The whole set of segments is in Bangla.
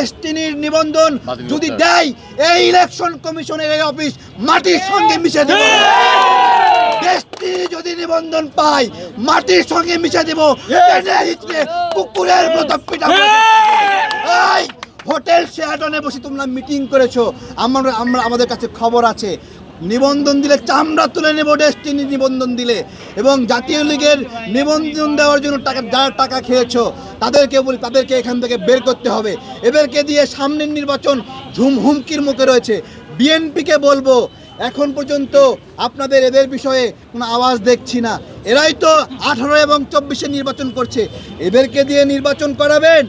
ডেস্টিনির নিবন্ধন যদি দেয় এই ইলেকশন কমিশনের এই অফিস মাটির সঙ্গে মিশে দেবে। ডেস্টিনি যদি নিবন্ধন পায় মাটির সঙ্গে মিশে দেব। কুকুরের মতো পিটা হোটেল শেয়াটনে বসে তোমরা মিটিং করেছ। আমরা আমরা আমাদের কাছে খবর আছে। নিবন্ধন দিলে চামড়া তুলে নেব ডেস্টিনি নিবন্ধন দিলে। এবং জাতীয় লীগের নিবন্ধন দেওয়ার জন্য টাকা যারা টাকা খেয়েছো, তাদেরকে বলি, তাদেরকে এখান থেকে বের করতে হবে। এদেরকে দিয়ে সামনের নির্বাচন ঝুম হুমকির মুখে রয়েছে। বিএনপিকে বলব, এখন পর্যন্ত আপনাদের এদের বিষয়ে কোনো আওয়াজ দেখছি না। এরাই তো আঠারো এবং চব্বিশে নির্বাচন করছে। এদেরকে দিয়ে নির্বাচন করাবেন?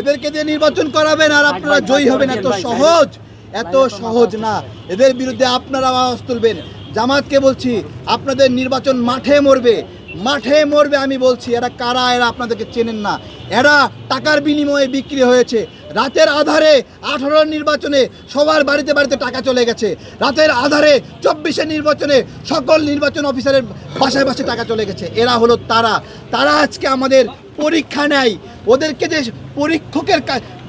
এদেরকে দিয়ে নির্বাচন করাবেন আর আপনারা জয়ী হবেন এত সহজ? এত সহজ না। এদের বিরুদ্ধে আপনারা আওয়াজ তুলবেন। জামাতকে বলছি আপনাদের নির্বাচন মাঠে মরবে। মাঠে মরবে আমি বলছি এরা কারা? এরা আপনাদেরকে চেনেন না। এরা টাকার বিনিময়ে বিক্রি হয়েছে। রাতের আধারে আঠারো নির্বাচনে সবার বাড়িতে বাড়িতে টাকা চলে গেছে। রাতের আধারে চব্বিশে নির্বাচনে সকল নির্বাচন অফিসারের বাসায় বাসায় টাকা চলে গেছে। এরা হলো তারা। তারা আজকে আমাদের পরীক্ষা নেয়। ওদেরকে যে পরীক্ষকের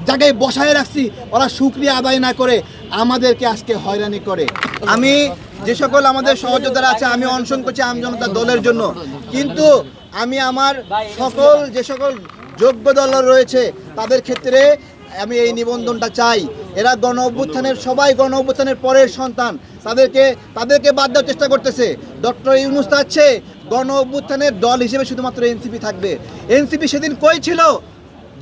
জায়গায় বসায় রাখছি, ওরা সুক্রিয়া আদায় না করে আমাদেরকে আজকে হয়রানি করে। আমি যে সকল আমাদের সহযোদ্ধারা আছে, আমি অনশন করছি আম জনতা দলের জন্য। কিন্তু আমি আমার সকল, যে সকল যোগ্য দল রয়েছে, তাদের ক্ষেত্রে আমি এই নিবন্ধনটা চাই। এরা গণ অভ্যুত্থানের, সবাই গণ অভ্যুত্থানের পরের সন্তান। তাদেরকে তাদেরকে বাদ দেওয়ার চেষ্টা করতেছে। ডক্টর ইউনুস চাচ্ছে গণ অভ্যুত্থানের দল হিসেবে শুধুমাত্র এনসিপি থাকবে। এনসিপি সেদিন কই ছিল?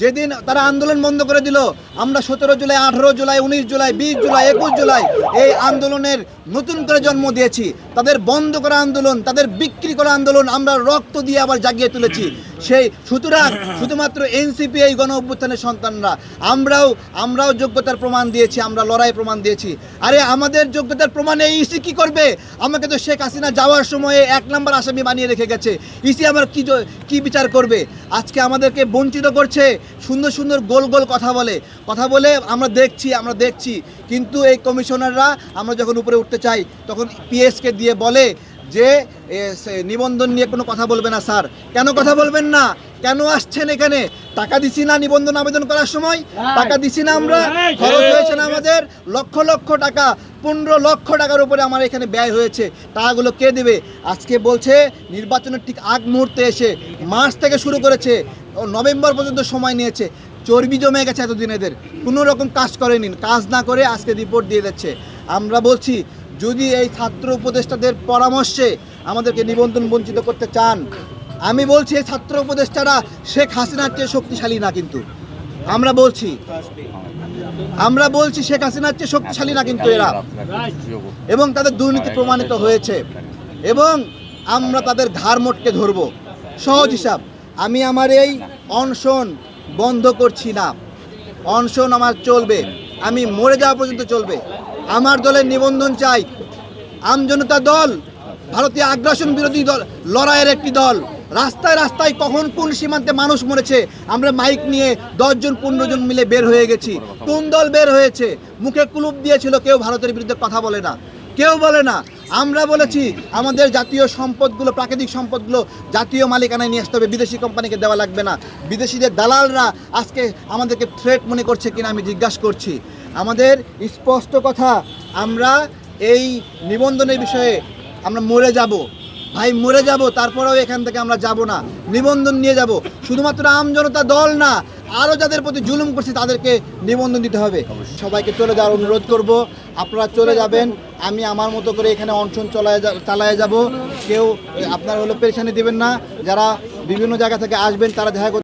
যেদিন তারা আন্দোলন বন্ধ করে দিল, আমরা সতেরো জুলাই, আঠারো জুলাই, উনিশ জুলাই, বিশ জুলাই, একুশ জুলাই এই আন্দোলনের নতুন করে জন্ম দিয়েছি। তাদের বন্ধ করা আন্দোলন, তাদের বিক্রি করা আন্দোলন আমরা রক্ত দিয়ে আবার জাগিয়ে তুলেছি। সেই, সুতরাং শুধুমাত্র এনসিপি এই গণ অভ্যুত্থানের সন্তানরা, আমরাও আমরাও যোগ্যতার প্রমাণ দিয়েছি, আমরা লড়াই প্রমাণ দিয়েছি। আরে আমাদের যোগ্যতার প্রমাণে ইসি কি করবে? আমাকে তো শেখ হাসিনা যাওয়ার সময়ে এক নম্বর আসামি বানিয়ে রেখে গেছে। ইসি আমার কি কি বিচার করবে? আজকে আমাদেরকে বঞ্চিত করছে, সুন্দর সুন্দর গোল গোল কথা বলে। কথা বলে আমরা দেখছি আমরা দেখছি। কিন্তু এই কমিশনাররা, আমরা যখন উপরে উঠতে চাই, তখন পিএসকে দিয়ে বলে যে সে নিবন্ধন নিয়ে কোনো কথা বলবে না স্যার। কেন কথা বলবেন না? কেন আসছেন এখানে? টাকা দিছি না নিবন্ধন আবেদন করার সময়? টাকা দিছি না আমরা? খরচ হয়েছে না আমাদের? লক্ষ লক্ষ টাকা পনেরো লক্ষ টাকার উপরে আমার এখানে ব্যয় হয়েছে। টাকাগুলো কে দেবে? আজকে বলছে নির্বাচনের ঠিক আগ মুহূর্তে এসে মার্চ থেকে শুরু করেছে। ও নভেম্বর পর্যন্ত সময় নিয়েছে। চর্বি জমে গেছে এতদিন এদের। কোনো রকম কাজ করেনি। কাজ না করে আজকে রিপোর্ট দিয়ে দিচ্ছে। আমরা বলছি যদি এই ছাত্র উপদেষ্টাদের পরামর্শে আমাদেরকে নিবন্ধন বঞ্চিত করতে চান, আমি বলছি এই ছাত্র উপদেষ্টারা শেখ হাসিনার চেয়ে শক্তিশালী না কিন্তু। আমরা বলছি আমরা বলছি শেখ হাসিনার চেয়ে শক্তিশালী না কিন্তু এরা। এবং তাদের দুর্নীতি প্রমাণিত হয়েছে। এবং আমরা তাদের ধার মোটকে ধরব। সহজ হিসাব, আমি আমার এই অনশন বন্ধ করছি না। অনশন আমার চলবে। আমি মরে যাওয়া পর্যন্ত চলবে। আমার দলের নিবন্ধন চাই। আমজনতা দল, ভারতীয় আগ্রাসন বিরোধী দল, লড়াইয়ের একটি দল। রাস্তায় রাস্তায় কখন কোন সীমান্তে মানুষ মরেছে, আমরা মাইক নিয়ে দশজন পনেরো জন মিলে বের হয়ে গেছি। কোন দল বের হয়েছে? মুখে কুলুপ দিয়েছিল, কেউ ভারতের বিরুদ্ধে কথা বলে না। কেউ বলে না আমরা বলেছি আমাদের জাতীয় সম্পদগুলো, প্রাকৃতিক সম্পদগুলো জাতীয় মালিকানায় নিয়ে আসতে হবে। বিদেশি কোম্পানিকে দেওয়া লাগবে না। বিদেশিদের দালালরা আজকে আমাদেরকে থ্রেট মনে করছে কিনা আমি জিজ্ঞাসা করছি। আমাদের স্পষ্ট কথা, আমরা এই নিবন্ধনের বিষয়ে আমরা মরে যাব। ভাই, মরে যাব, তারপরেও এখান থেকে আমরা যাব না। নিবন্ধন নিয়ে যাব। শুধুমাত্র আমজনতা দল না আরও যাদের প্রতি জুলুম করছে তাদেরকে নিবন্ধন দিতে হবে। সবাইকে চলে যাওয়ার অনুরোধ করব। আপনারা চলে যাবেন। আমি আমার মতো করে এখানে অনশন চলায় চালায় যাব। কেউ আপনার হলো পেরেশানি দেবেন না। যারা বিভিন্ন জায়গা থেকে আসবেন তারা দেখা